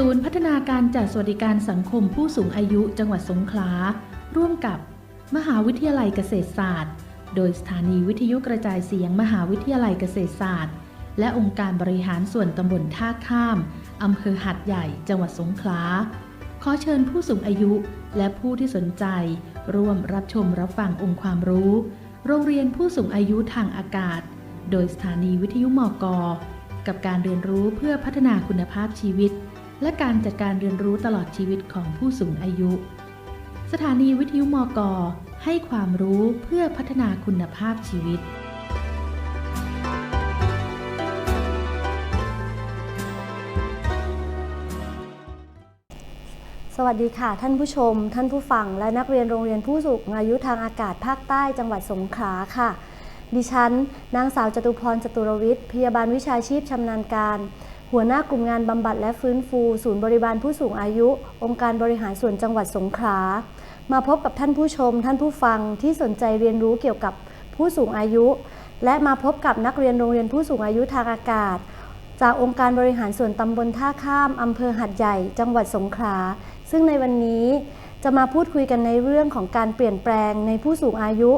ศูนย์พัฒนาการจัดสวัสดิการสังคมผู้สูงอายุจังหวัดสงขลา ร่วมกับ มหาวิทยาลัยเกษตรศาสตร์ โดยสถานีวิทยุกระจายเสียงมหาวิทยาลัยเกษตรศาสตร์ และองค์การบริหารส่วนตำบลท่าข้ามอำเภอหัดใหญ่ จังหวัดสงขลา ขอเชิญผู้สูงอายุและผู้ที่สนใจ ร่วมรับชมรับฟังองค์ความรู้ โรงเรียนผู้สูงอายุทางอากาศ โดยสถานีวิทยุมอกกับการเรียนรู้เพื่อพัฒนาคุณภาพชีวิต และการจัดการเรียนรู้ตลอดชีวิตของผู้สูงอายุ สถานีวิทยุมก ให้ความรู้เพื่อพัฒนาคุณภาพชีวิต สวัสดีค่ะ ท่านผู้ชม ท่านผู้ฟัง และนักเรียนโรงเรียนผู้สูงอายุทางอากาศภาคใต้จังหวัดสงขลาค่ะ ดิฉัน นางสาวจตุพรจตุรวิทย์ พยาบาลวิชาชีพชำนาญการ หัวหน้ากลุ่มงานบำบัดและฟื้นฟู ศูนย์บริบาลผู้สูงอายุ องค์การบริหารส่วนจังหวัดสงขลา มาพบกับท่านผู้ชม ท่านผู้ฟังที่สนใจเรียนรู้เกี่ยวกับผู้สูงอายุ และมาพบกับนักเรียนโรงเรียนผู้สูงอายุทางอากาศ จากองค์การบริหารส่วนตำบลท่าข้ามอำเภอหัดใหญ่ จังหวัดสงขลา ซึ่งในวันนี้จะมาพูดคุยกันในเรื่องของการเปลี่ยนแปลงในผู้สูงอายุ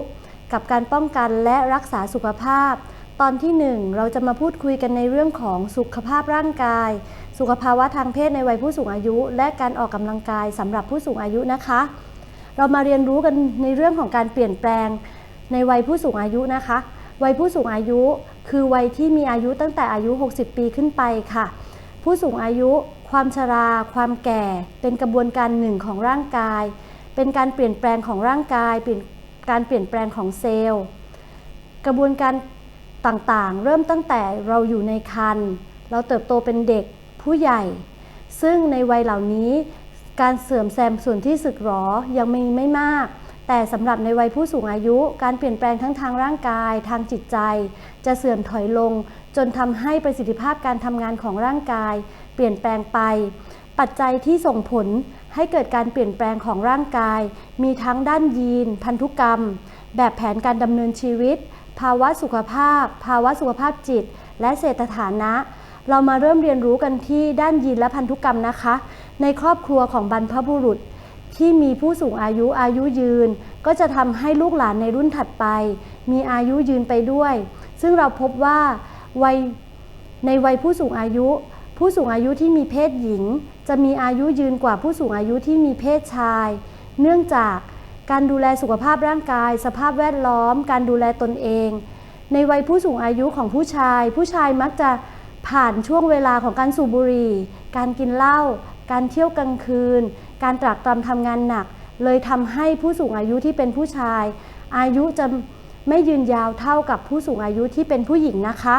กับการป้องกันและรักษาสุขภาพ ตอนที่ 1 เราจะมาพูดคุยกันในเรื่องของสุขภาพร่างกาย สุขภาวะทางเพศในวัยผู้สูงอายุ และการออกกำลังกายสำหรับผู้สูงอายุนะคะ เรามาเรียนรู้กันในเรื่องของการเปลี่ยนแปลงในวัยผู้สูงอายุนะคะ วัยผู้สูงอายุคือวัยที่มีอายุตั้งแต่อายุ 60 ปีขึ้นไปค่ะ ผู้สูงอายุ ความชรา ความแก่ เป็นกระบวนการหนึ่งของร่างกาย เป็นการเปลี่ยนแปลงของร่างกาย เปลี่ยนการเปลี่ยนแปลงของเซลล์ กระบวนการ ต่างๆ เริ่มตั้งแต่เราอยู่ในครรภ์เราเติบโตเป็นเด็กผู้ใหญ่ ซึ่งในวัยเหล่านี้การเสื่อมแซมส่วนที่สึกหรอยังมีไม่มาก แต่สำหรับในวัยผู้สูงอายุ การเปลี่ยนแปลงทั้งทางร่างกาย ทางจิตใจ จะเสื่อมถอยลง จนทำให้ประสิทธิภาพการทำงานของร่างกาย เปลี่ยนแปลงไป ปัจจัยที่ส่งผลให้เกิดการเปลี่ยนแปลงของร่างกาย มีทั้งด้านยีน พันธุกรรม แบบแผนการดำเนินชีวิต ภาวะสุขภาพ ภาวะสุขภาพจิต และเศรษฐฐานะ เรามาเริ่มเรียนรู้กันที่ด้านยีนและพันธุกรรมนะคะ ในครอบครัวของบรรพบุรุษ ที่มีผู้สูงอายุอายุยืน ก็จะทำให้ลูกหลานในรุ่นถัดไป มีอายุยืนไปด้วย ซึ่งเราพบว่าวัยในวัยผู้สูงอายุ ผู้สูงอายุที่มีเพศหญิง จะมีอายุยืนกว่าผู้สูงอายุที่มีเพศชาย เนื่องจาก การดูแลสุขภาพร่างกาย สภาพแวดล้อม การดูแลตนเอง ในวัยผู้สูงอายุของผู้ชาย ผู้ชายมักจะผ่านช่วงเวลาของการสูบบุหรี่ การกินเหล้า การเที่ยวกลางคืน การตรากตรำทำงานหนัก เลยทำให้ผู้สูงอายุที่เป็นผู้ชาย อายุจะไม่ยืนยาวเท่ากับผู้สูงอายุที่เป็นผู้หญิงนะคะ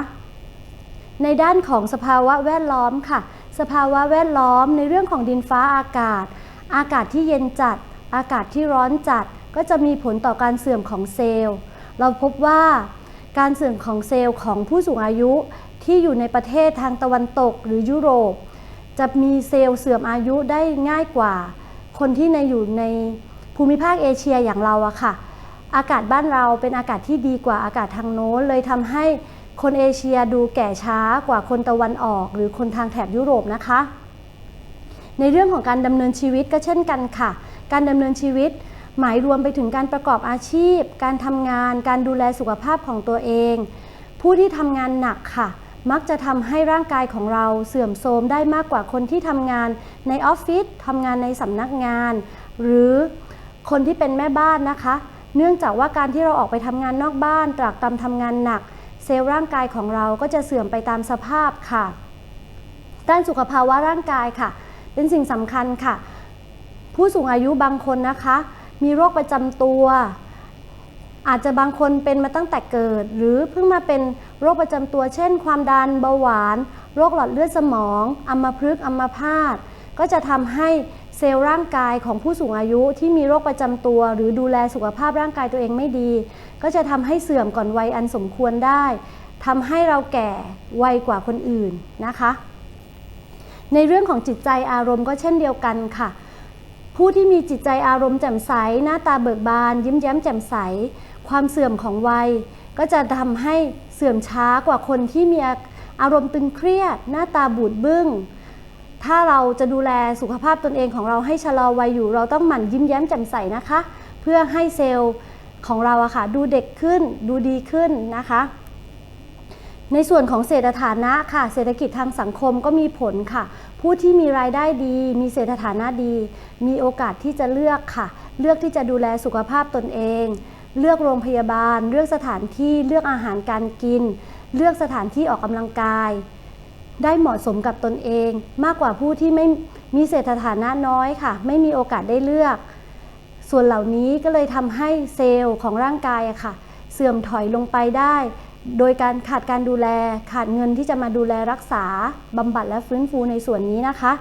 ในด้านของสภาวะแวดล้อมค่ะ สภาวะแวดล้อมในเรื่องของดินฟ้าอากาศ อากาศที่เย็นจัด อากาศที่ร้อนจัดก็จะมีผลต่อการเสื่อมของเซลล์ เราพบว่าการเสื่อมของเซลล์ของผู้สูงอายุที่อยู่ในประเทศทางตะวันตกหรือยุโรป จะมีเซลล์เสื่อมอายุได้ง่ายกว่า คนที่ในอยู่ในภูมิภาคเอเชียอย่างเราอะค่ะ อากาศบ้านเราเป็นอากาศที่ดีกว่าอากาศทางโน้นเลยทำให้คนเอเชียดูแก่ช้ากว่าคนตะวันออก หรือคนทางแถบยุโรปนะคะ ในเรื่องของการดำเนินชีวิตก็เช่นกันค่ะ การดำเนินชีวิต หมายรวมไปถึงการประกอบอาชีพ การทำงาน การดูแลสุขภาพของตัวเอง ผู้ที่ทำงานหนักค่ะ มักจะทำให้ร่างกายของเราเสื่อมโทรมได้มากกว่าคนที่ทำงานในออฟฟิศทำงานในสำนักงาน หรือคนที่เป็นแม่บ้านนะคะ เนื่องจากว่าการที่เราออกไปทำงานนอกบ้าน ตรากตรำทำงานหนัก เซลล์ร่างกายของเราก็จะเสื่อมไปตามสภาพค่ะด้านสุขภาวะร่างกายค่ะ เป็นสิ่งสำคัญค่ะ ผู้สูงอายุบางคนนะคะ มีโรคประจำตัว อาจจะบางคนเป็นมาตั้งแต่เกิด หรือเพิ่งมาเป็นโรคประจำตัว เช่น ความดันเบาหวาน โรคหลอดเลือดสมองอัมพฤกษ์อัมพาตก็จะทำให้เซลล์ร่างกายของผู้สูงอายุที่มีโรคประจำตัว หรือดูแลสุขภาพร่างกายตัวเองไม่ดี ก็จะทำให้เสื่อมก่อนวัยอันสมควรได้ทำให้เราแก่ไวกว่าคนอื่นนะคะ ในเรื่องของจิตใจอารมณ์ก็เช่นเดียวกันค่ะ ผู้ที่มีจิตใจอารมณ์แจ่มใส หน้าตาเบิกบาน ยิ้มแย้มแจ่มใส ความเสื่อมของวัย ก็จะทำให้เสื่อมช้ากว่าคนที่มีอารมณ์ตึงเครียด หน้าตาบูดบึ้ง ถ้าเราจะดูแลสุขภาพตนเองของเราให้ชะลอวัยอยู่ เราต้องหมั่นยิ้มแย้มแจ่มใสนะคะ เพื่อให้เซลล์ของเราอะค่ะดูเด็กขึ้นดูดีขึ้นนะคะ ในส่วนของเศรษฐฐานะค่ะ เศรษฐกิจทางสังคมก็มีผลค่ะ ผู้ที่มีรายได้ดี มีเศรษฐฐานะดี มีโอกาสที่จะเลือกค่ะ เลือกที่จะดูแลสุขภาพตนเอง เลือกโรงพยาบาล เลือกสถานที่เลือกอาหารการกิน เลือกสถานที่ออกกำลังกาย ได้เหมาะสมกับตนเอง มากกว่าผู้ที่ไม่มีเศรษฐฐานะน้อยค่ะ ไม่มีโอกาสได้เลือก ส่วนเหล่านี้ก็เลยทำให้เซลล์ของร่างกายอะค่ะ เสื่อมถอยลงไปได้ โดยการขาดการดูแลขาดเงินที่จะมาดูแลรักษาบำบัดและฟื้นฟูในส่วนนี้นะคะ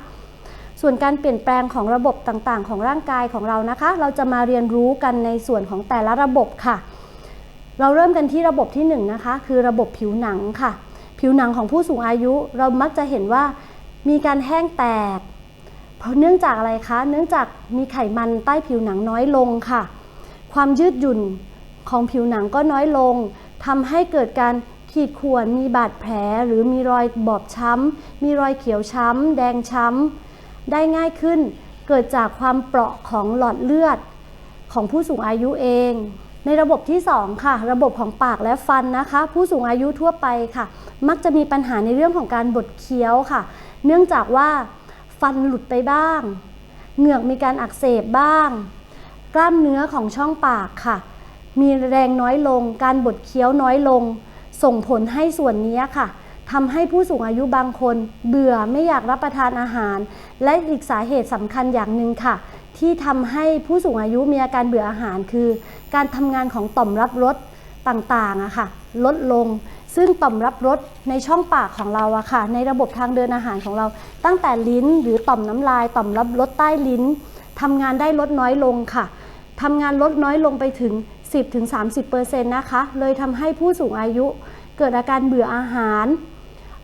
ส่วนการเปลี่ยนแปลงของระบบต่างๆ ของร่างกายของเรานะคะ เราจะมาเรียนรู้กันในส่วนของแต่ละระบบค่ะ เราเริ่มกันที่ระบบที่1นงนะคะ คือระบบผิวหนังค่ะ ผิวหนังของผู้สูงอายุเรามักจะเห็นว่ามีการแห้งแตก เพราะเนื่องจากอะไรคะ เนื่องจากมีไขมันใต้ผิวหนังน้อยลงค่ะ ความยืดหยุ่นของผิวหนังก็น้อยลง ทำให้เกิดการขีดข่วนมีบาดแผลหรือมีรอยบอบช้ำ มีรอยเขียวช้ำ แดงช้ำ ได้ง่ายขึ้น เกิดจากความเปราะของหลอดเลือด ของผู้สูงอายุเอง ในระบบที่ 2 ค่ะ ระบบของปากและฟันนะคะ ผู้สูงอายุทั่วไปค่ะ มักจะมีปัญหาในเรื่องของการบดเคี้ยวค่ะ เนื่องจากว่าฟันหลุดไปบ้าง เหงือกมีการอักเสบบ้าง กล้ามเนื้อของช่องปากค่ะ มีแรงน้อยลง การบดเคี้ยวน้อยลง ส่งผลให้ส่วนนี้ค่ะทำให้ผู้สูงอายุบางคน เบื่อไม่อยากรับประทานอาหาร และอีกสาเหตุสำคัญอย่างหนึ่งค่ะ ที่ทำให้ผู้สูงอายุมีอาการเบื่ออาหารคือ การทำงานของต่อมรับรสต่างๆอะค่ะ ลดลงซึ่งต่อมรับรสในช่องปากของเราอะค่ะ ในระบบทางเดินอาหารของเรา ตั้งแต่ลิ้นหรือต่อมน้ำลาย ต่อมรับรสใต้ลิ้นทำงานได้ลดน้อยลงค่ะทำงานลดน้อยลงไปถึง 10-30%นะคะ เลยทำให้ผู้สูงอายุ เกิดอาการเบื่ออาหาร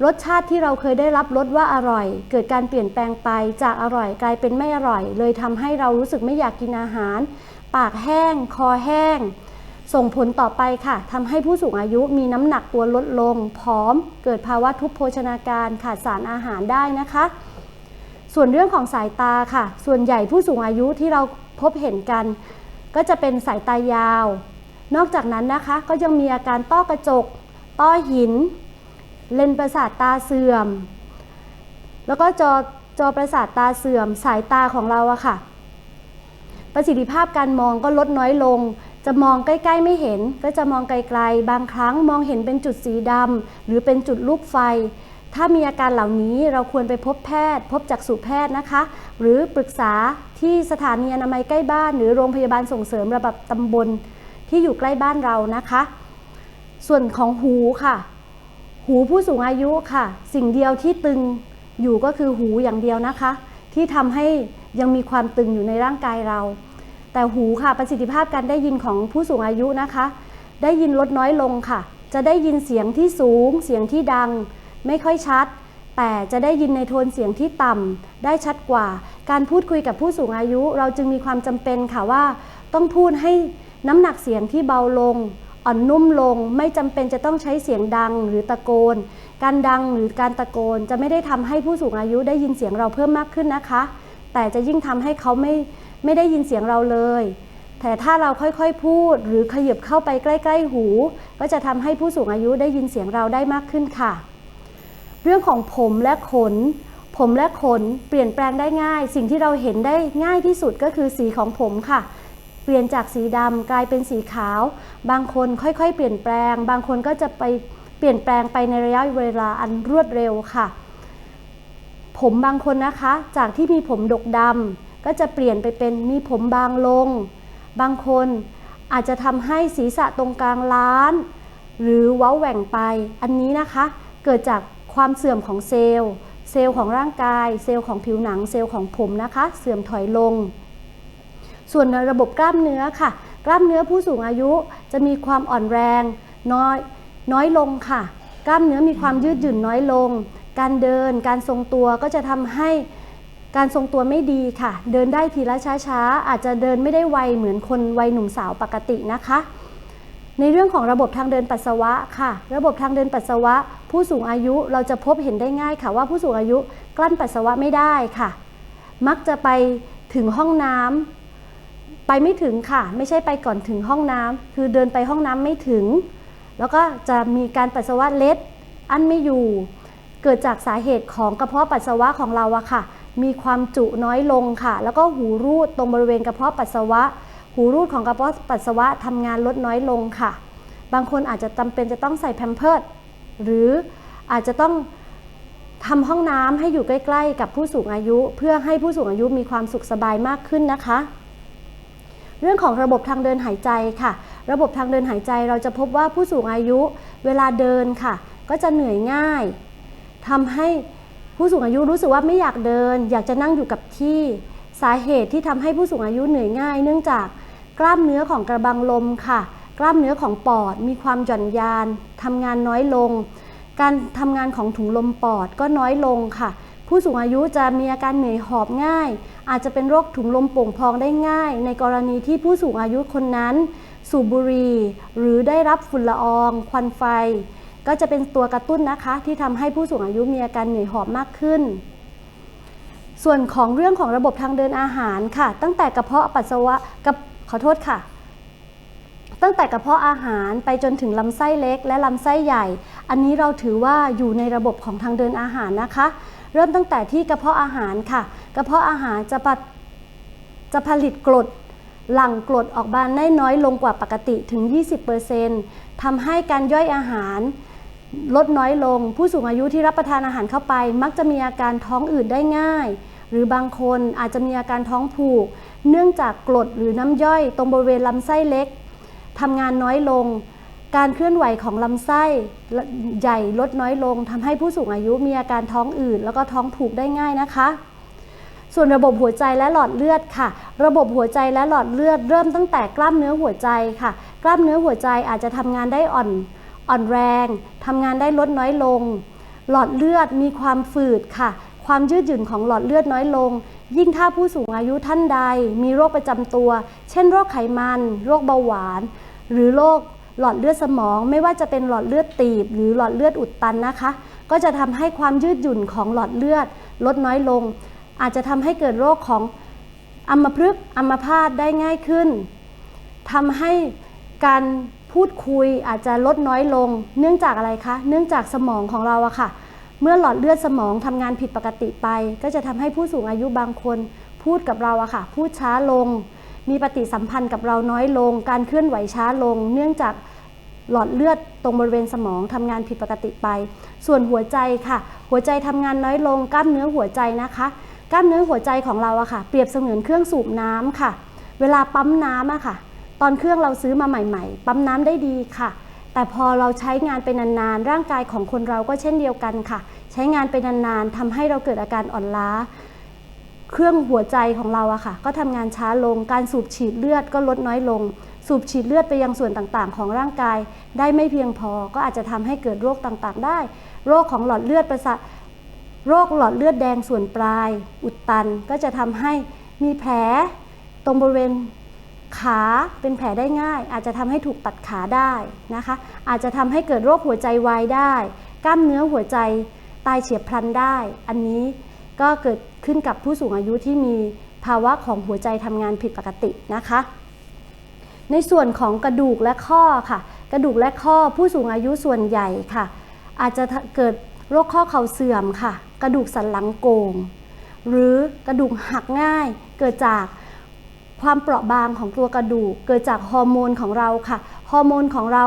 รสชาติที่เราเคยได้รับรสว่าอร่อย เกิดการเปลี่ยนแปลงไปจากอร่อยกลายเป็นไม่อร่อย เลยทำให้เรารู้สึกไม่อยากกินอาหาร ปากแห้ง คอแห้ง ส่งผลต่อไปค่ะทำให้ผู้สูงอายุมีน้ำหนักตัวลดลง ผอม เกิดภาวะทุพโภชนาการขาดสารอาหารได้นะคะ ส่วนเรื่องของสายตาค่ะ ส่วนใหญ่ผู้สูงอายุที่เราพบเห็นกัน ก็จะเป็นสายตายาว นอกจากนั้นนะคะก็ยังมีอาการต้อกระจก ต้อหิน เลนประสาทตาเสื่อม แล้วก็จอจอประสาทตาเสื่อม สายตาของเราอะค่ะ ประสิทธิภาพการมองก็ลดน้อยลง จะมองใกล้ๆไม่เห็น ก็จะมองไกลๆ บางครั้งมองเห็นเป็นจุดสีดำหรือเป็นจุดลูกไฟ ถ้ามีอาการเหล่านี้เราควรไปพบแพทย์ พบจักษุแพทย์นะคะ หรือปรึกษาที่สถานีอนามัยใกล้บ้าน หรือโรงพยาบาลส่งเสริมระดับตำบลที่อยู่ใกล้บ้านเรานะคะ ส่วนของหูค่ะ หูผู้สูงอายุค่ะ สิ่งเดียวที่ตึงอยู่ก็คือหูอย่างเดียวนะคะ ที่ทำให้ยังมีความตึงอยู่ในร่างกายเรา แต่หูค่ะประสิทธิภาพการได้ยินของผู้สูงอายุนะคะ ได้ยินลดน้อยลงค่ะ จะได้ยินเสียงที่สูง เสียงที่ดัง ไม่ค่อยชัด แต่จะได้ยินในโทนเสียงที่ต่ำได้ชัดกว่า การพูดคุยกับผู้สูงอายุ เราจึงมีความจำเป็นค่ะว่า ต้องพูดให้น้ำหนักเสียงที่เบาลง อ่อนนุ่มลง ไม่จำเป็นจะต้องใช้เสียงดังหรือตะโกน การดังหรือการตะโกน จะไม่ได้ทำให้ผู้สูงอายุได้ยินเสียงเราเพิ่มมากขึ้นนะคะ แต่จะยิ่งทำให้เขาไม่ไม่ได้ยินเสียงเราเลยแต่ถ้าเราค่อยๆพูดหรือขยับเข้าไปใกล้ ๆ หู ก็จะทำให้ผู้สูงอายุได้ยินเสียงเราได้มากขึ้นค่ะ เรื่องของผมและขน ผมและขนเปลี่ยนแปลงได้ง่าย สิ่งที่เราเห็นได้ง่ายที่สุดก็คือสีของผมค่ะ เปลี่ยนจากสีดำกลายเป็นสีขาว บางคนค่อยๆ เปลี่ยนแปลง บางคนก็จะไปเปลี่ยนแปลงไปในระยะเวลาอันรวดเร็วค่ะ ผมบางคนนะคะ จากที่มีผมดกดำก็จะเปลี่ยนไปเป็นมีผมบางลง บางคนอาจจะทำให้ศีรษะตรงกลางล้าน หรือเว้าแหว่งไป อันนี้นะคะ เกิดจาก ความเสื่อมของเซลล์ เซลล์ของร่างกาย เซลล์ของผิวหนัง เซลล์ของผมนะคะ เสื่อมถอยลง ส่วนระบบกล้ามเนื้อค่ะ กล้ามเนื้อผู้สูงอายุจะมีความอ่อนแรง น้อยน้อยลงค่ะ กล้ามเนื้อมีความยืดหยุ่นน้อยลง การเดิน การทรงตัวก็จะทำให้การทรงตัวไม่ดีค่ะ เดินได้ทีละช้าๆ อาจจะเดินไม่ได้ไวเหมือนคนวัยหนุ่มสาวปกตินะคะ ในเรื่องของระบบทางเดินปัสสาวะค่ะ ระบบทางเดินปัสสาวะ ผู้สูงอายุเราจะพบเห็นได้ง่ายค่ะ ว่าผู้สูงอายุกลั้นปัสสาวะไม่ได้ค่ะ มักจะไปถึงห้องน้ำไปไม่ถึงค่ะ ไม่ใช่ไปก่อนถึงห้องน้ำคือเดินไปห้องน้ำไม่ถึง แล้วก็จะมีการปัสสาวะเล็ด อันไม่อยู่ เกิดจากสาเหตุของกระเพาะปัสสาวะของเราอะค่ะ มีความจุน้อยลงค่ะ แล้วก็หูรูดตรงบริเวณกระเพาะปัสสาวะ หูรูดของกระเพาะปัสสาวะทำงานลดน้อยลงค่ะ บางคนอาจจะจำเป็นจะต้องใส่แพมเพิร์ดหรืออาจจะต้องทำห้องน้ำให้อยู่ใกล้ ๆ กับผู้สูงอายุ เพื่อให้ผู้สูงอายุมีความสุขสบายมากขึ้นนะคะ เรื่องของระบบทางเดินหายใจค่ะ ระบบทางเดินหายใจเราจะพบว่าผู้สูงอายุเวลาเดินค่ะ ก็จะเหนื่อยง่ายทำให้ผู้สูงอายุรู้สึกว่าไม่อยากเดิน อยากจะนั่งอยู่กับที่ สาเหตุที่ทำให้ผู้สูงอายุเหนื่อยง่าย เนื่องจาก กล้ามเนื้อของกระบังลมค่ะ กล้ามเนื้อของปอดมีความหย่อนยานทำงานน้อยลง การทำงานของถุงลมปอดก็น้อยลงค่ะ ผู้สูงอายุจะมีอาการเหนื่อยหอบง่าย อาจจะเป็นโรคถุงลมโป่งพองได้ง่าย ในกรณีที่ผู้สูงอายุคนนั้นสูบบุหรี่หรือได้รับฝุ่นละออง ควันไฟ ก็จะเป็นตัวกระตุ้นนะคะ ที่ทำให้ผู้สูงอายุมีอาการเหนื่อยหอบมากขึ้น ส่วนของเรื่องของระบบทางเดินอาหารค่ะ ตั้งแต่กระเพาะปัสสาวะกับ อโทษค่ะ ตั้งแต่กระเพาะอาหารไปจนถึงลำไส้เล็กและลำไส้ใหญ่ อันนี้เราถือว่าอยู่ในระบบของทางเดินอาหารนะคะ เริ่มตั้งแต่ที่กระเพาะอาหารค่ะ กระเพาะอาหารจะปจะผลิตกรดหลั่งกรดออกมาได้น้อยลงกว่าปกติถึง 20%ทำให้การย่อยอาหารลดน้อยลง ผู้สูงอายุที่รับประทานอาหารเข้าไป มักจะมีอาการท้องอืดได้ง่าย หรือบางคนอาจจะมีอาการท้องผูก เนื่องจากกรดหรือน้ำย่อย ตรงบริเวณลำไส้เล็กทำงานน้อยลง การเคลื่อนไหวของลำไส้ใหญ่ลดน้อยลงทำให้ผู้สูงอายุมีอาการท้องอืดแล้วก็ท้องผูกได้ง่ายนะคะส่วนระบบหัวใจและหลอดเลือดค่ะ ระบบหัวใจและหลอดเลือดเริ่มตั้งแต่กล้ามเนื้อหัวใจค่ะ กล้ามเนื้อหัวใจอาจจะทำงานได้อ่อนอ่อนแรงทำงานได้ลดน้อยลง หลอดเลือดมีความฝืดค่ะ ความยืดหยุ่นของหลอดเลือดน้อยลง ยิ่งถ้าผู้สูงอายุท่านใด มีโรคประจำตัว เช่นโรคไขมัน โรคเบาหวาน หรือโรคหลอดเลือดสมอง ไม่ว่าจะเป็นหลอดเลือดตีบ หรือหลอดเลือดอุดตันนะคะ ก็จะทำให้ความยืดหยุ่นของหลอดเลือด ลดน้อยลง อาจจะทำให้เกิดโรคของอัมพฤกษ์อัมพาตได้ง่ายขึ้นทำให้การพูดคุยอาจจะลดน้อยลง เนื่องจากอะไรคะ เนื่องจากสมองของเราอะค่ะ เมื่อหลอดเลือดสมองทำงานผิดปกติไป ก็จะทำให้ผู้สูงอายุบางคน พูดกับเราอะค่ะ พูดช้าลง มีปฏิสัมพันธ์กับเราน้อยลง การเคลื่อนไหวช้าลง เนื่องจากหลอดเลือดตรงบริเวณสมองทำงานผิดปกติไป ส่วนหัวใจค่ะ หัวใจทำงานน้อยลง กล้ามเนื้อหัวใจนะคะ กล้ามเนื้อหัวใจของเราอะค่ะ เปรียบเสมือนเครื่องสูบน้ำค่ะ เวลาปั๊มน้ำอะค่ะ ตอนเครื่องเราซื้อมาใหม่ ๆ ปั๊มน้ำได้ดีค่ะ แต่พอเราใช้งานไปนานๆ ร่างกายของคนเราก็เช่นเดียวกันค่ะ ใช้งานไปนานๆทำให้เราเกิดอาการอ่อนล้า เครื่องหัวใจของเราอะค่ะ ก็ทำงานช้าลง การสูบฉีดเลือดก็ลดน้อยลง สูบฉีดเลือดไปยังส่วนต่างๆ ของร่างกาย ได้ไม่เพียงพอ ก็อาจจะทำให้เกิดโรคต่างๆ ได้ โรคของหลอดเลือดประสาทโรคหลอดเลือดแดงส่วนปลาย อุดตันก็จะทำให้มีแผลตรงบริเวณ ขาเป็นแผลได้ง่าย อาจจะทำให้ถูกตัดขาได้นะคะ อาจจะทำให้เกิดโรคหัวใจวายได้ กล้ามเนื้อหัวใจตายเฉียบพลันได้ อันนี้ก็เกิดขึ้นกับผู้สูงอายุที่มีภาวะของหัวใจทำงานผิดปกตินะคะ ในส่วนของกระดูกและข้อค่ะ กระดูกและข้อผู้สูงอายุส่วนใหญ่ค่ะ อาจจะเกิดโรคข้อเข่าเสื่อมค่ะ กระดูกสันหลังโก่งหรือกระดูกหักง่ายเกิดจาก ความเปราะบางของตัวกระดูก เกิดจากฮอร์โมนของเราค่ะ ฮอร์โมนของเรา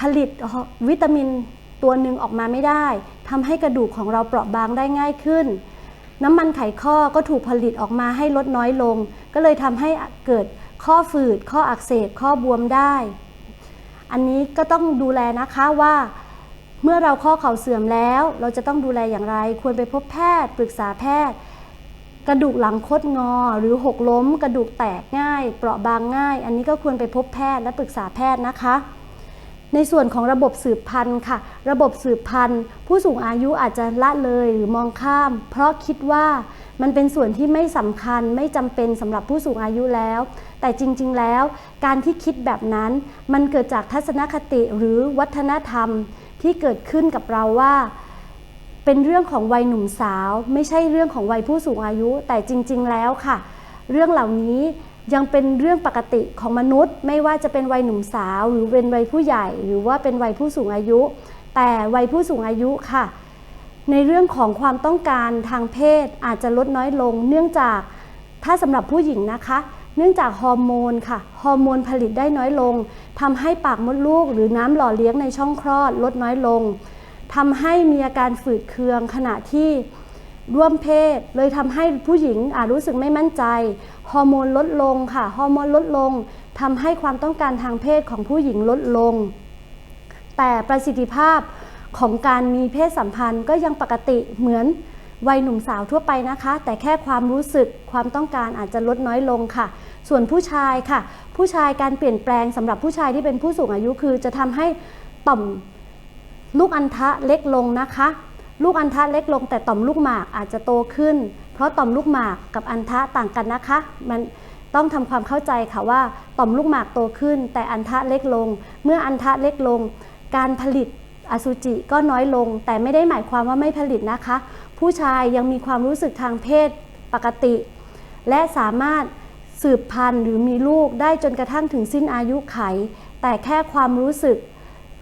ผลิตวิตามินตัวหนึ่งออกมาไม่ได้ทำให้กระดูกของเราเปราะบางได้ง่ายขึ้น น้ำมันไขข้อก็ถูกผลิตออกมาให้ลดน้อยลง ก็เลยทำให้เกิดข้อฝืด ข้ออักเสบ ข้อบวมได้ อันนี้ก็ต้องดูแลนะคะว่า เมื่อเราข้อเข่าเสื่อมแล้ว เราจะต้องดูแลอย่างไร ควรไปพบแพทย์ ปรึกษาแพทย์ กระดูกหลังคดงอ หรือหกล้ม กระดูกแตกง่าย เปราะบางง่าย อันนี้ก็ควรไปพบแพทย์และปรึกษาแพทย์นะคะ ในส่วนของระบบสืบพันธุ์ค่ะ ระบบสืบพันธุ์ผู้สูงอายุอาจจะละเลยหรือมองข้าม เพราะคิดว่ามันเป็นส่วนที่ไม่สำคัญไม่จำเป็นสำหรับผู้สูงอายุแล้ว แต่จริง ๆ แล้ว การที่คิดแบบนั้น มันเกิดจากทัศนคติหรือวัฒนธรรมที่เกิดขึ้นกับเราว่า เป็นเรื่องของวัยหนุ่มสาว ไม่ใช่เรื่องของวัยผู้สูงอายุ แต่จริง ๆ แล้วค่ะ เรื่องเหล่านี้ยังเป็นเรื่องปกติของมนุษย์ ไม่ว่าจะเป็นวัยหนุ่มสาว หรือเป็นวัยผู้ใหญ่ หรือว่าเป็นวัยผู้สูงอายุ แต่วัยผู้สูงอายุค่ะ ในเรื่องของความต้องการทางเพศอาจจะลดน้อยลง เนื่องจากถ้าสำหรับผู้หญิงนะคะ เนื่องจากฮอร์โมนค่ะฮอร์โมนผลิตได้น้อยลงทำให้ปากมดลูก หรือน้ำหล่อเลี้ยงในช่องคลอดลดน้อยลง ทำให้มีอาการฝืดเคืองขณะที่ร่วมเพศ เลยทำให้ผู้หญิงอาจรู้สึกไม่มั่นใจ ฮอร์โมนลดลงค่ะ ฮอร์โมนลดลงทำให้ความต้องการทางเพศของผู้หญิงลดลง แต่ประสิทธิภาพของการมีเพศสัมพันธ์ก็ยังปกติเหมือนวัยหนุ่มสาวทั่วไปนะคะ แต่แค่ความรู้สึกความต้องการอาจจะลดน้อยลงค่ะ ส่วนผู้ชายค่ะ ผู้ชายการเปลี่ยนแปลงสำหรับผู้ชายที่เป็นผู้สูงอายุคือ จะทำให้ต่อม ลูกอัณฑะเล็กลงนะคะ ลูกอัณฑะเล็กลง แต่ต่อมลูกหมากอาจจะโตขึ้น เพราะต่อมลูกหมากกับอัณฑะต่างกันนะคะ มันต้องทำความเข้าใจค่ะว่าต่อมลูกหมากโตขึ้น แต่อัณฑะเล็กลง เมื่ออัณฑะเล็กลง การผลิตอสุจิก็น้อยลง แต่ไม่ได้หมายความว่าไม่ผลิตนะคะ ผู้ชายยังมีความรู้สึกทางเพศปกติ และสามารถสืบพันธุ์หรือมีลูกได้จนกระทั่งถึงสิ้นอายุไข แต่แค่ความรู้สึก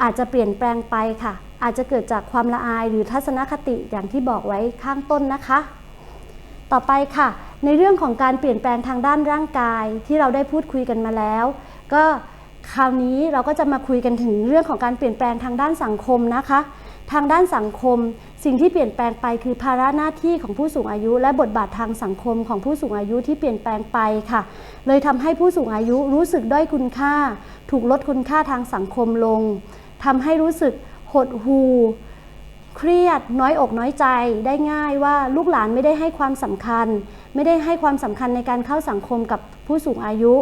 อาจจะเปลี่ยนแปลงไปค่ะ อาจจะเกิดจากความละอายหรือทัศนคติอย่างที่บอกไว้ข้างต้นนะคะ ต่อไปค่ะ ในเรื่องของการเปลี่ยนแปลงทางด้านร่างกายที่เราได้พูดคุยกันมาแล้ว ก็คราวนี้เราก็จะมาคุยกันถึงเรื่องของการเปลี่ยนแปลงทางด้านสังคมนะคะ ทางด้านสังคม สิ่งที่เปลี่ยนแปลงไปคือภาระหน้าที่ของผู้สูงอายุ และบทบาททางสังคมของผู้สูงอายุที่เปลี่ยนแปลงไปค่ะ เลยทำให้ผู้สูงอายุรู้สึกด้อยคุณค่า ถูกลดคุณค่าทางสังคมลง ทำให้รู้สึกหดหูเครียดน้อยอกน้อยใจได้ง่ายว่าลูกหลานไม่ได้ให้ความสำคัญ ไม่ได้ให้ความสำคัญในการเข้าสังคมกับผู้สูงอายุ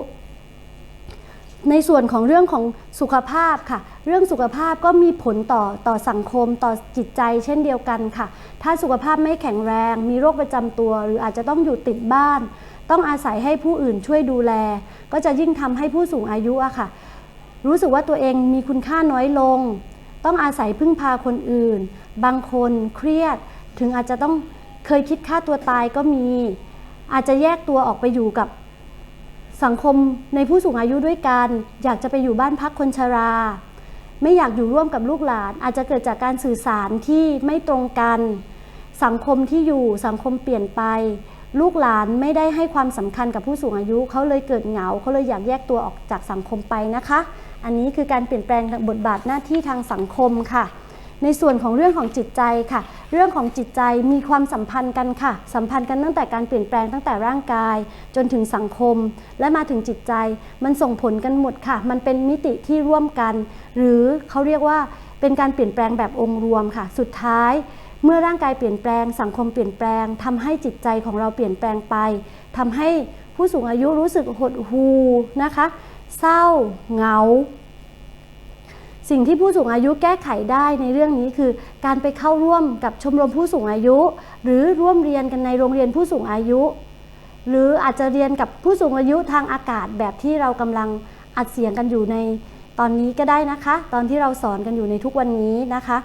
ในส่วนของเรื่องของสุขภาพค่ะ เรื่องสุขภาพก็มีผลต่อต่อสังคมต่อจิตใจ เช่นเดียวกันค่ะ ถ้าสุขภาพไม่แข็งแรง มีโรคประจำตัว หรืออาจจะต้องอยู่ติดบ้าน ต้องอาศัยให้ผู้อื่นช่วยดูแล ก็จะยิ่งทำให้ผู้สูงอายุอะค่ะ รู้สึกว่าตัวเองมีคุณค่าน้อยลง ต้องอาศัยพึ่งพาคนอื่น บางคนเครียดถึงอาจจะต้องเคยคิดฆ่าตัวตายก็มี อาจจะแยกตัวออกไปอยู่กับสังคมในผู้สูงอายุด้วยกัน อยากจะไปอยู่บ้านพักคนชรา ไม่อยากอยู่ร่วมกับลูกหลาน อาจจะเกิดจากการสื่อสารที่ไม่ตรงกัน สังคมที่อยู่สังคมเปลี่ยนไป ลูกหลานไม่ได้ให้ความสำคัญกับผู้สูงอายุ เขาเลยเกิดเหงาเขาเลยอยากแยกตัวออกจากสังคมไปนะคะ อันนี้คือการเปลี่ยนแปลงบทบาทหน้าที่ทางสังคมค่ะ ในส่วนของเรื่องของจิตใจค่ะ เรื่องของจิตใจมีความสัมพันธ์กันค่ะ สัมพันธ์กันตั้งแต่การเปลี่ยนแปลงตั้งแต่ร่างกาย จนถึงสังคม และมาถึงจิตใจ มันส่งผลกันหมดค่ะ มันเป็นมิติที่ร่วมกัน หรือเขาเรียกว่าเป็นการเปลี่ยนแปลงแบบองค์รวมค่ะ สุดท้ายเมื่อร่างกายเปลี่ยนแปลง สังคมเปลี่ยนแปลงทำให้จิตใจของเราเปลี่ยนแปลงไปทำให้ผู้สูงอายุรู้สึกหดหู่นะคะ เศร้า เหงา สิ่งที่ผู้สูงอายุแก้ไขได้ในเรื่องนี้คือ การไปเข้าร่วมกับชมรมผู้สูงอายุ หรือร่วมเรียนกันในโรงเรียนผู้สูงอายุ หรืออาจจะเรียนกับผู้สูงอายุทางอากาศแบบที่เรากำลังอัดเสียงกันอยู่ในตอนนี้ก็ได้นะคะ ตอนที่เราสอนกันอยู่ในทุกวันนี้นะคะ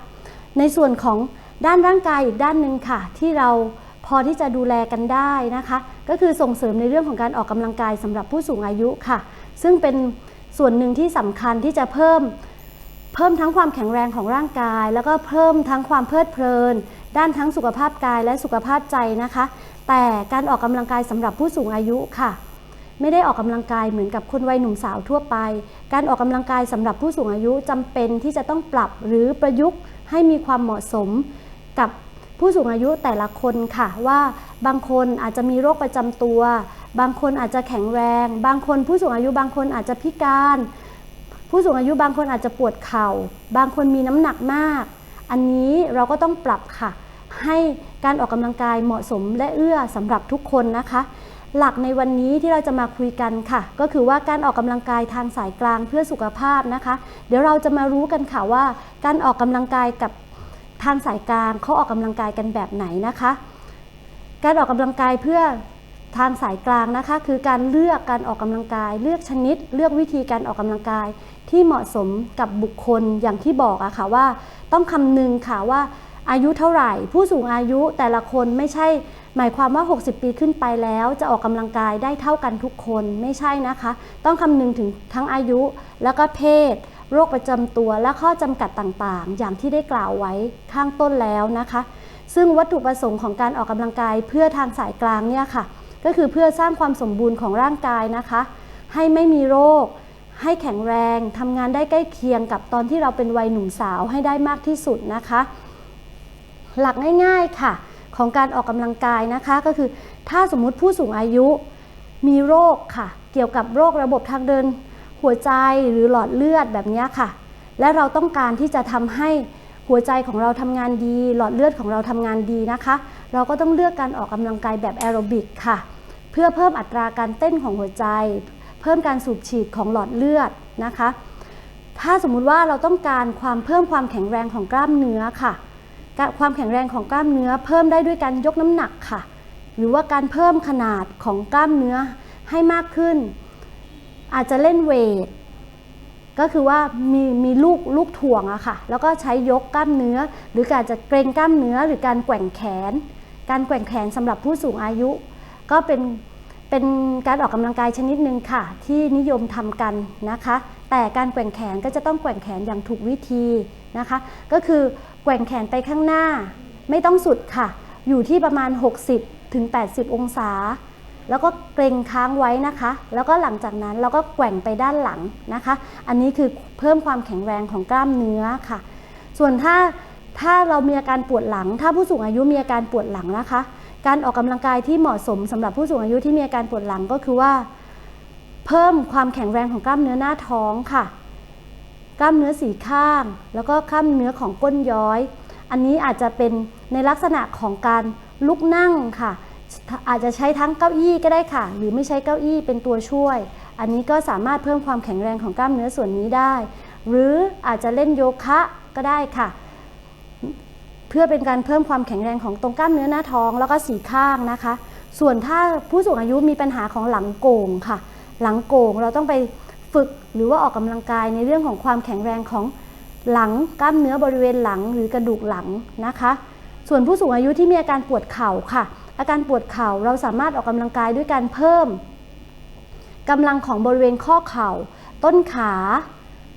ในส่วนของด้านร่างกายอีกด้านหนึ่งค่ะ ที่เราพอที่จะดูแลกันได้นะคะ ก็คือส่งเสริมในเรื่องของการออกกำลังกายสำหรับผู้สูงอายุค่ะ ซึ่งเป็นส่วนหนึ่งที่สำคัญที่จะเพิ่ม เพิ่มทั้งความแข็งแรงของร่างกาย แล้วก็เพิ่มทั้งความเพลิดเพลิน ด้านทั้งสุขภาพกายและสุขภาพใจนะคะ แต่การออกกำลังกายสำหรับผู้สูงอายุค่ะ ไม่ได้ออกกำลังกายเหมือนกับคนวัยหนุ่มสาวทั่วไป การออกกำลังกายสำหรับผู้สูงอายุจำเป็นที่จะต้องปรับหรือประยุกต์ให้มีความเหมาะสมกับผู้สูงอายุแต่ละคนค่ะว่าบางคนอาจจะมีโรคประจำตัว บางคนอาจจะแข็งแรง บางคนผู้สูงอายุบางคนอาจจะพิการ ผู้สูงอายุบางคนอาจจะปวดเข่า บางคนมีน้ำหนักมาก อันนี้เราก็ต้องปรับค่ะ ให้การออกกำลังกายเหมาะสมและเอื้อสำหรับทุกคนนะคะ หลักในวันนี้ที่เราจะมาคุยกันค่ะ ก็คือว่าการออกกำลังกายทางสายกลางเพื่อสุขภาพนะคะ เดี๋ยวเราจะมารู้กันค่ะว่า การออกกำลังกายกับทางสายกลางเขาออกกำลังกายกันแบบไหนนะคะ การออกกำลังกายเพื่อ ทางสายกลางนะคะ คือการเลือกการออกกำลังกาย เลือกชนิด เลือกวิธีการออกกำลังกาย ที่เหมาะสมกับบุคคลอย่างที่บอกอะค่ะว่า ต้องคำนึงค่ะว่าอายุเท่าไหร่ ผู้สูงอายุแต่ละคนไม่ใช่ หมายความว่า 60 ปีขึ้นไปแล้ว จะออกกำลังกายได้เท่ากันทุกคนไม่ใช่นะคะ ต้องคำนึงถึงทั้งอายุแล้วก็เพศ โรคประจำตัวและข้อจำกัดต่างๆ อย่างที่ได้กล่าวไว้ข้างต้นแล้วนะคะ ซึ่งวัตถุประสงค์ของการออกกำลังกายเพื่อทางสายกลางเนี่ยค่ะ ก็คือเพื่อสร้างความสมบูรณ์ของร่างกายนะคะ ให้ไม่มีโรค ให้แข็งแรงทำงานได้ใกล้เคียงกับตอนที่เราเป็นวัยหนุ่มสาวให้ได้มากที่สุดนะคะ หลักง่ายๆค่ะ ของการออกกำลังกายนะคะ ก็คือถ้าสมมุติผู้สูงอายุมีโรคค่ะ เกี่ยวกับโรคระบบทางเดิน หัวใจหรือหลอดเลือดแบบนี้ค่ะ และเราต้องการที่จะทำให้ หัวใจของเราทำงานดี หลอดเลือดของเราทำงานดีนะคะ เราก็ต้องเลือกการออกกำลังกายแบบแอโรบิกค่ะ เพื่อเพิ่มอัตราการเต้นของหัวใจ เพิ่มการสูบฉีดของหลอดเลือดนะคะ ถ้าสมมุติว่าเราต้องการความเพิ่มความแข็งแรงของกล้ามเนื้อค่ะ ความแข็งแรงของกล้ามเนื้อ เพิ่มได้ด้วยการยกน้ำหนักค่ะ หรือว่าการเพิ่มขนาดของกล้ามเนื้อให้มากขึ้น อาจจะเล่นเวท ก็คือว่ามีมีลูกลูกถ่วงอะค่ะ แล้วก็ใช้ยกกล้ามเนื้อ หรือการจะเกรงกล้ามเนื้อหรือการแกว่งแขน การแกว่งแขนสำหรับผู้สูงอายุ ก็เป็นเป็นการออกกำลังกายชนิดหนึ่งค่ะ ที่นิยมทำกันนะคะ แต่การแกว่งแขนก็จะต้องแกว่งแขนอย่างถูกวิธีนะคะ ก็คือแกว่งแขนไปข้างหน้า ไม่ต้องสุดค่ะ อยู่ที่ประมาณ 60ถึง80 องศา แล้วก็เกรงค้างไว้นะคะ แล้วก็หลังจากนั้นเราก็แกว่งไปด้านหลังนะคะ อันนี้คือเพิ่มความแข็งแรงของกล้ามเนื้อค่ะ ส่วนถ้าถ้าเรามีอาการปวดหลัง ถ้าผู้สูงอายุมีอาการปวดหลังนะคะ การออกกำลังกายที่เหมาะสมสำหรับผู้สูงอายุที่มีอาการปวดหลังก็คือว่า เพิ่มความแข็งแรงของกล้ามเนื้อหน้าท้องค่ะ กล้ามเนื้อสีข้าง แล้วก็กล้ามเนื้อของก้นย้อย อันนี้อาจจะเป็นในลักษณะของการลุกนั่งค่ะ อาจจะใช้ทั้งเก้าอี้ก็ได้ค่ะ หรือไม่ใช้เก้าอี้เป็นตัวช่วย อันนี้ก็สามารถเพิ่มความแข็งแรงของกล้ามเนื้อส่วนนี้ได้ หรืออาจจะเล่นโยคะก็ได้ค่ะ เพื่อเป็นการเพิ่มความแข็งแรงของตรงกล้ามเนื้อหน้าท้องแล้วก็สีข้างนะคะ ส่วนถ้าผู้สูงอายุมีปัญหาของหลังโก่งค่ะ หลังโก่งเราต้องไปฝึกหรือว่าออกกำลังกายในเรื่องของความแข็งแรงของหลังกล้ามเนื้อบริเวณหลังหรือกระดูกหลังนะคะ ส่วนผู้สูงอายุที่มีอาการปวดเข่าค่ะ อาการปวดเข่าเราสามารถออกกำลังกายด้วยการเพิ่มกำลังของบริเวณข้อเข่า ต้นขา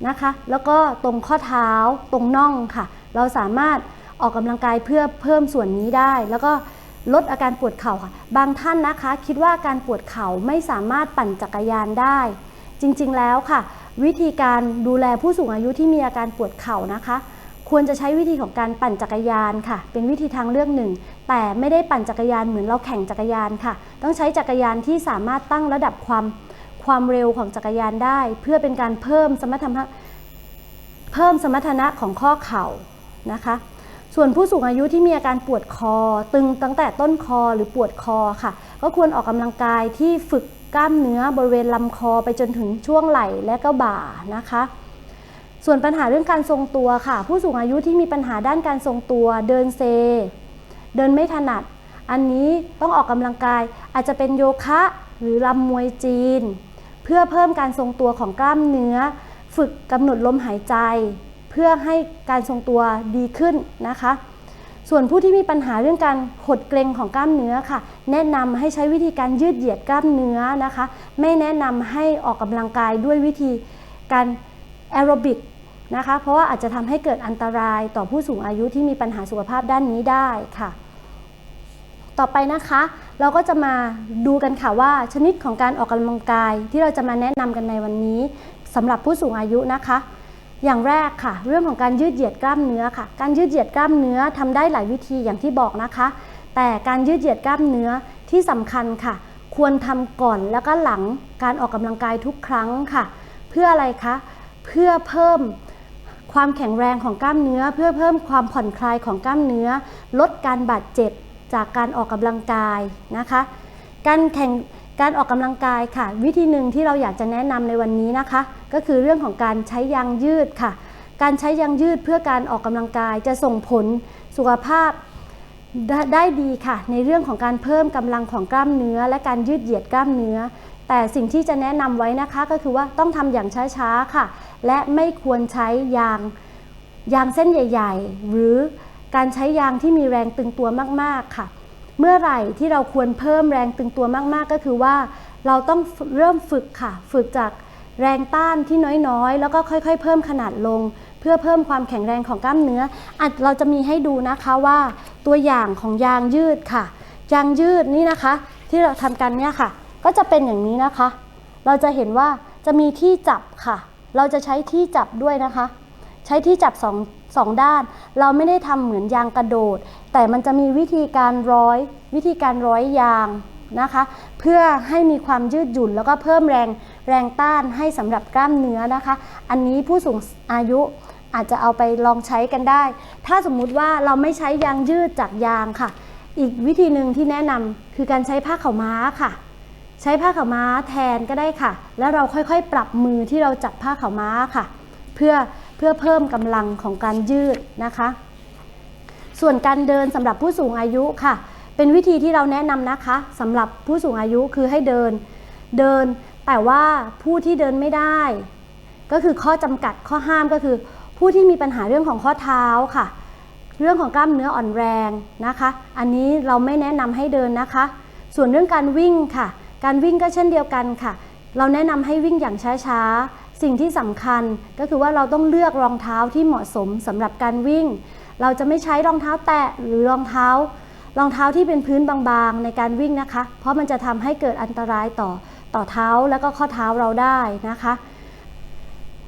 นะคะ แล้วก็ตรงข้อเท้าตรงน่องค่ะ เราสามารถออกกำลังกายเพื่อเพิ่มส่วนนี้ได้ แล้วก็ลดอาการปวดเข่าค่ะ บางท่านนะคะ คิดว่าการปวดเข่าไม่สามารถปั่นจักรยานได้ จริงๆแล้วค่ะ วิธีการดูแลผู้สูงอายุที่มีอาการปวดเข่านะคะ ควรจะใช้วิธีของการปั่นจักรยานค่ะ เป็นวิธีทางเลือกหนึ่ง แต่ไม่ได้ปั่นจักรยานเหมือนเราแข่งจักรยานค่ะ ต้องใช้จักรยานที่สามารถตั้งระดับความความเร็วของจักรยานได้ เพื่อเป็นการเพิ่มสมรรถนะเพิ่มสมรรถนะของข้อเข่านะคะ ส่วนผู้สูงอายุที่มีอาการปวดคอ ตึงตั้งแต่ต้นคอหรือปวดคอค่ะ ก็ควรออกกำลังกายที่ฝึกกล้ามเนื้อบริเวณลำคอไปจนถึงช่วงไหล่และก็บ่านะคะ ส่วนปัญหาเรื่องการทรงตัวค่ะ ผู้สูงอายุที่มีปัญหาด้านการทรงตัว เดินเซ เดินไม่ถนัด อันนี้ต้องออกกำลังกายอาจจะเป็นโยคะหรือรำมวยจีน เพื่อเพิ่มการทรงตัวของกล้ามเนื้อ ฝึกกำหนดลมหายใจ เพื่อให้การทรงตัวดีขึ้นนะคะ ส่วนผู้ที่มีปัญหาเรื่องการหดเกร็งของกล้ามเนื้อค่ะ แนะนำให้ใช้วิธีการยืดเหยียดกล้ามเนื้อนะคะ ไม่แนะนำให้ออกกำลังกายด้วยวิธีการแอโรบิกนะคะ เพราะว่าอาจจะทำให้เกิดอันตรายต่อผู้สูงอายุที่มีปัญหาสุขภาพด้านนี้ได้ค่ะ ต่อไปนะคะ เราก็จะมาดูกันค่ะว่า ชนิดของการออกกำลังกายที่เราจะมาแนะนำกันในวันนี้สำหรับผู้สูงอายุนะคะ อย่างแรกค่ะ เรื่องของการยืดเหยียดกล้ามเนื้อค่ะ การยืดเหยียดกล้ามเนื้อทำได้หลายวิธีอย่างที่บอกนะคะ แต่การยืดเหยียดกล้ามเนื้อที่สำคัญค่ะ ควรทำก่อนแล้วก็หลังการออกกำลังกายทุกครั้งค่ะ เพื่ออะไรคะเพื่อเพิ่มความแข็งแรงของกล้ามเนื้อ เพื่อเพิ่มความผ่อนคลายของกล้ามเนื้อ ลดการบาดเจ็บ จากการออกกำลังกายนะคะ การแข่งการออกกำลังกายค่ะ วิธีหนึ่งที่เราอยากจะแนะนำในวันนี้นะคะ ก็คือเรื่องของการใช้ยางยืดค่ะ การใช้ยางยืดเพื่อการออกกำลังกายจะส่งผลสุขภาพได้ได้ดีค่ะ ในเรื่องของการเพิ่มกำลังของกล้ามเนื้อ และการยืดเหยียดกล้ามเนื้อ แต่สิ่งที่จะแนะนำไว้นะคะก็คือว่าต้องทำอย่างช้าๆค่ะ และไม่ควรใช้ยางยางเส้นใหญ่ ๆ หรือ การใช้ยางที่มีแรงตึงตัวมาก ๆ ค่ะ เมื่อไหร่ที่เราควรเพิ่มแรงตึงตัวมาก ๆ ก็คือว่า เราต้องเริ่มฝึกค่ะ ฝึกจากแรงต้านที่น้อย ๆ แล้วก็ค่อย ๆ เพิ่มขนาดลง เพื่อเพิ่มความแข็งแรงของกล้ามเนื้ออาจเราจะมีให้ดูนะคะว่า ตัวอย่างของยางยืดค่ะ ยางยืดนี่นะคะ ที่เราทำกันเนี่ยค่ะ ก็จะเป็นอย่างนี้นะคะ เราจะเห็นว่าจะมีที่จับค่ะ เราจะใช้ที่จับด้วยนะคะ ใช้ที่จับสอง สองด้าน เราไม่ได้ทำเหมือนยางกระโดด แต่มันจะมีวิธีการร้อย วิธีการร้อยยางนะคะ เพื่อให้มีความยืดหยุ่น แล้วก็เพิ่มแรงแรงต้านให้สำหรับกล้ามเนื้อนะคะ อันนี้ผู้สูงอายุอาจจะเอาไปลองใช้กันได้ ถ้าสมมุติว่าเราไม่ใช้ยางยืดจากยางค่ะ อีกวิธีหนึ่งที่แนะนำคือการใช้ผ้าขาวม้าค่ะ ใช้ผ้าขาวม้าแทนก็ได้ค่ะ แล้วเราค่อยๆ ปรับมือที่เราจับผ้าขาวม้าค่ะ เพื่อ พื่อเพิ่มกำลังของการยืดนะคะ ส่วนการเดินสำหรับผู้สูงอายุค่ะ เป็นวิธีที่เราแนะนำนะคะสำหรับผู้สูงอายุคือให้เดินเดิน แต่ว่าผู้ที่เดินไม่ได้ ก็คือข้อจำกัดข้อห้ามก็คือ ผู้ที่มีปัญหาเรื่องของข้อเท้าค่ะ เรื่องของกล้ามเนื้ออ่อนแรงนะคะ อันนี้เราไม่แนะนำให้เดินนะคะ ส่วนเรื่องการวิ่งค่ะ การวิ่งก็เช่นเดียวกันค่ะ เราแนะนำให้วิ่งอย่างช้าๆ สิ่งที่สำคัญก็คือว่าเราต้องเลือกรองเท้าที่เหมาะสมสำหรับการวิ่ง เราจะไม่ใช้รองเท้าแตะหรือรองเท้ารองเท้าที่เป็นพื้นบางๆในการวิ่งนะคะ เพราะมันจะทำให้เกิดอันตรายต่อต่อเท้าแล้วก็ข้อเท้าเราได้นะคะ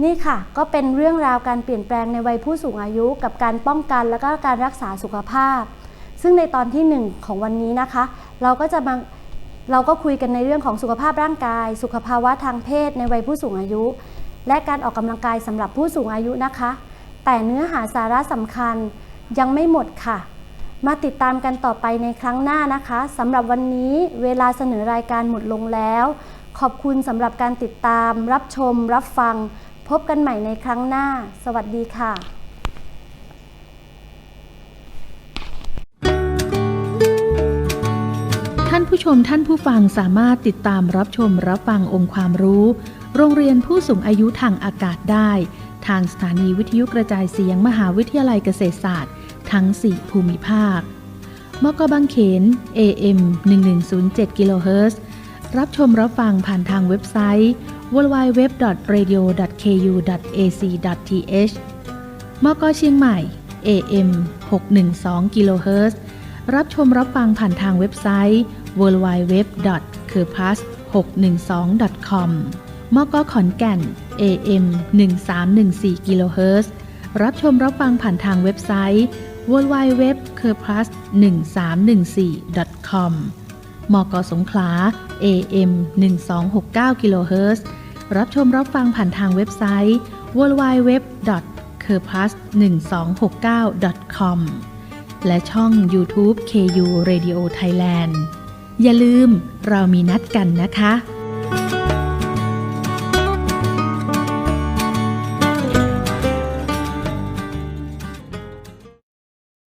นี่ค่ะก็เป็นเรื่องราวการเปลี่ยนแปลงในวัยผู้สูงอายุ กับการป้องกันและก็การรักษาสุขภาพ ซึ่งในตอนที่ 1 ของวันนี้นะคะ เราก็จะมาเราก็คุยกันในเรื่องของสุขภาพร่างกาย สุขภาวะทางเพศในวัยผู้สูงอายุ และการออกกำลังกายสำหรับผู้สูงอายุนะคะ แต่เนื้อหาสาระสำคัญยังไม่หมดค่ะ มาติดตามกันต่อไปในครั้งหน้านะคะสำหรับวันนี้เวลาเสนอรายการหมดลงแล้ว ขอบคุณสำหรับการติดตาม รับชม รับฟัง พบกันใหม่ในครั้งหน้า สวัสดีค่ะท่านผู้ชมท่านผู้ฟังสามารถติดตามรับชมรับฟังองค์ความรู้ โรงเรียนผู้สูงอายุทางอากาศได้ ทางสถานีวิทยุกระจายเสียงมหาวิทยาลัยเกษตรศาสตร์ ทั้ง 4 ภูมิภาค มกบางเขน AM 1107กิโลเฮิรตซ์รับชมรับฟังผ่านทางเว็บไซต์ www.radio.ku.ac.th มกเชียงใหม่ AM 612กิโลเฮิรตซ์รับชมรับฟังผ่านทางเว็บไซต์ www.kerpas612.com มกขอนแก่น AM 1314กิโลเฮิรตซ์รับชมรับฟังผ่านทางเว็บไซต์ www.kerpas1314.com มกสงขลา AM 1269กิโลเฮิรตซ์รับชมรับฟังผ่านทางเว็บไซต์ www.kerpas1269.com และช่อง YouTube KU Radio Thailand อย่าลืมเรามีนัดกันนะคะ